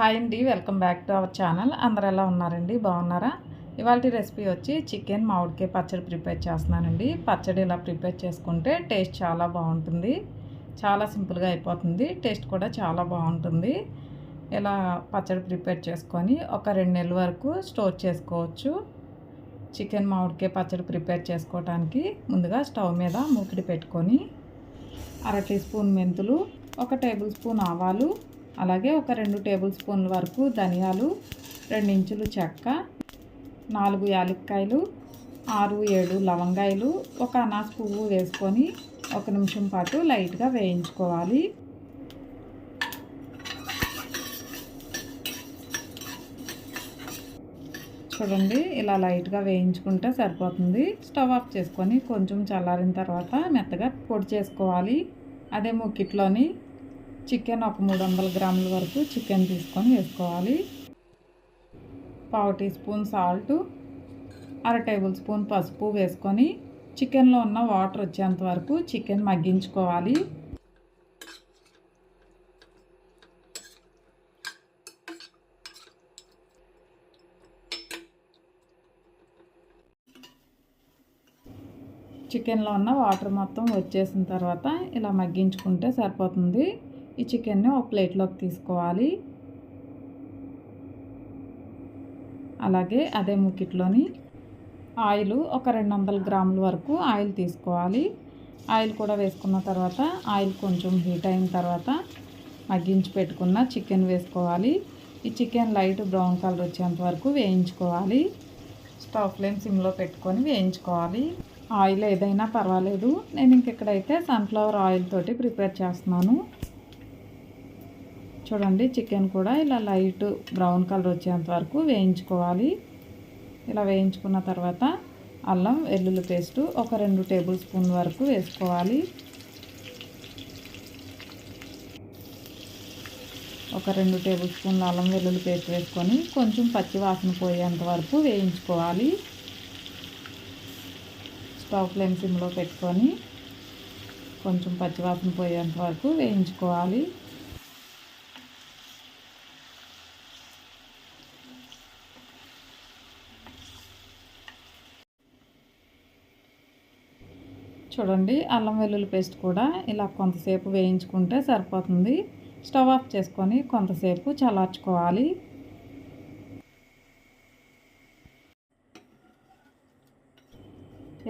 Hi అండి welcome back to our channel. అందరు ఎలా ఉన్నారండి? బాగున్నారా? ఇవాళ రెసిపీ వచ్చి చికెన్ మామిడికాయ పచ్చడి ప్రిపేర్ చేస్తున్నానండి. పచ్చడి ఇలా ప్రిపేర్ చేసుకుంటే టేస్ట్ చాలా బాగుంటుంది. చాలా సింపుల్గా అయిపోతుంది. టేస్ట్ కూడా చాలా బాగుంటుంది. ఇలా పచ్చడి ప్రిపేర్ చేసుకొని ఒక రెండు నెలల వరకు స్టోర్ చేసుకోవచ్చు. చికెన్ మామిడికాయ పచ్చడి ప్రిపేర్ చేసుకోవడానికి ముందుగా స్టవ్ మీద మూకిడి పెట్టుకొని అర టీ స్పూన్ మెంతులు ఒక టేబుల్ స్పూన్ ఆవాలు అలాగే ఒక రెండు టేబుల్ స్పూన్ల వరకు ధనియాలు రెండు ఇంచులు చెక్క నాలుగు యాలక్కాయలు ఆరు ఏడు లవంగాయలు ఒక అనాస్ పువ్వు వేసుకొని ఒక నిమిషం పాటు లైట్గా వేయించుకోవాలి. చూడండి ఇలా లైట్గా వేయించుకుంటే సరిపోతుంది. స్టవ్ ఆఫ్ చేసుకొని కొంచెం చల్లారిన తర్వాత మెత్తగా పొడి చేసుకోవాలి. అదే ముక్కిట్లోని చికెన్ ఒక మూడు వందల గ్రాముల వరకు చికెన్ తీసుకొని వేసుకోవాలి. పావు టీ స్పూన్ సాల్ట్ అర టేబుల్ స్పూన్ పసుపు వేసుకొని చికెన్లో ఉన్న వాటర్ వచ్చేంత వరకు చికెన్ మగ్గించుకోవాలి. చికెన్లో ఉన్న వాటర్ మొత్తం వచ్చేసిన తర్వాత ఇలా మగ్గించుకుంటే సరిపోతుంది. ఈ చికెన్ని ఒక ప్లేట్లోకి తీసుకోవాలి. అలాగే అదే ముక్కిట్లోని ఆయిల్ ఒక రెండు వందల గ్రాముల వరకు ఆయిల్ తీసుకోవాలి. ఆయిల్ కూడా వేసుకున్న తర్వాత ఆయిల్ కొంచెం హీట్ అయిన తర్వాత మగ్గించి పెట్టుకున్న చికెన్ వేసుకోవాలి. ఈ చికెన్ లైట్ బ్రౌన్ కలర్ వచ్చేంత వరకు వేయించుకోవాలి. స్టవ్ ఫ్లేమ్ సిమ్లో పెట్టుకొని వేయించుకోవాలి. ఆయిల్ ఏదైనా పర్వాలేదు. నేను ఇంక ఇక్కడైతే సన్ఫ్లవర్ ఆయిల్ తోటి ప్రిపేర్ చేస్తున్నాను. చూడండి చికెన్ కూడా ఇలా లైట్ బ్రౌన్ కలర్ వచ్చేంత వరకు వేయించుకోవాలి. ఇలా వేయించుకున్న తర్వాత అల్లం వెల్లుల్లి పేస్టు ఒక రెండు టేబుల్ స్పూన్ వరకు వేసుకోవాలి. ఒక రెండు టేబుల్ స్పూన్ల అల్లం వెల్లుల్లి పేస్ట్ వేసుకొని కొంచెం పచ్చి వాసన పోయేంత వరకు వేయించుకోవాలి. స్టవ్ ఫ్లేమ్ సిమ్లో పెట్టుకొని కొంచెం పచ్చివాసన పోయేంత వరకు వేయించుకోవాలి. చూడండి అల్లం వెల్లుల్లి పేస్ట్ కూడా ఇలా కొంతసేపు వేయించుకుంటే సరిపోతుంది. స్టవ్ ఆఫ్ చేసుకొని కొంతసేపు చల్లార్చుకోవాలి.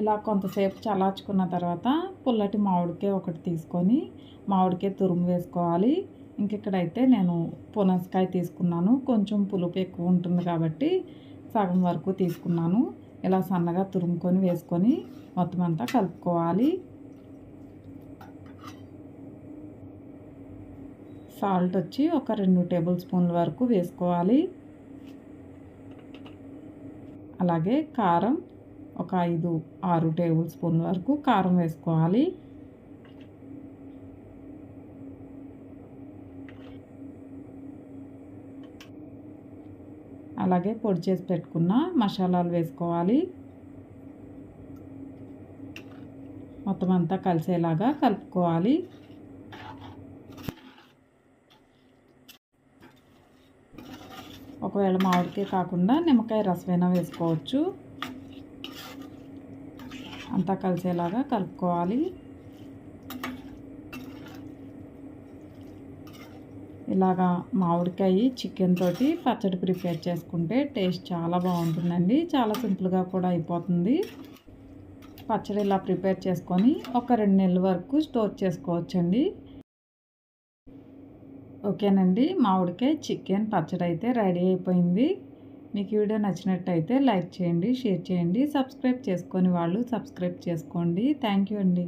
ఇలా కొంతసేపు చల్లార్చుకున్న తర్వాత పుల్లటి మామిడికాయ ఒకటి తీసుకొని మామిడికాయ తురుము వేసుకోవాలి. ఇంకెక్కడైతే నేను పునసకాయ తీసుకున్నాను. కొంచెం పులుపు ఎక్కువ ఉంటుంది కాబట్టి సగం వరకు తీసుకున్నాను. ఇలా సన్నగా తురుముకొని వేసుకొని మొత్తం అంతా కలుపుకోవాలి. సాల్ట్ వచ్చి ఒక రెండు టేబుల్ స్పూన్ల వరకు వేసుకోవాలి. అలాగే కారం ఒక ఐదు ఆరు టేబుల్ స్పూన్ల వరకు కారం వేసుకోవాలి. అలాగే పొడి చేసి పెట్టుకున్న మసాలాలు వేసుకోవాలి. మొత్తం అంతా కలిసేలాగా కలుపుకోవాలి. ఒకవేళ మామిడికాయ కాకుండా నిమ్మకాయ రసమైనా వేసుకోవచ్చు. అంతా కలిసేలాగా కలుపుకోవాలి. ఇలాగా మామిడికాయ చికెన్ తోటి పచ్చడి ప్రిపేర్ చేసుకుంటే టేస్ట్ చాలా బాగుంటుందండి. చాలా సింపుల్గా కూడా అయిపోతుంది. పచ్చడి ఇలా ప్రిపేర్ చేసుకొని ఒక రెండు నెలల వరకు స్టోర్ చేసుకోవచ్చండి. ఓకేనండి. మామిడికాయ చికెన్ పచ్చడి అయితే రెడీ అయిపోయింది. మీకు వీడియో నచ్చినట్టయితే లైక్ చేయండి షేర్ చేయండి. సబ్స్క్రైబ్ చేసుకొని వాళ్ళు సబ్స్క్రైబ్ చేసుకోండి. థ్యాంక్ యూ అండి.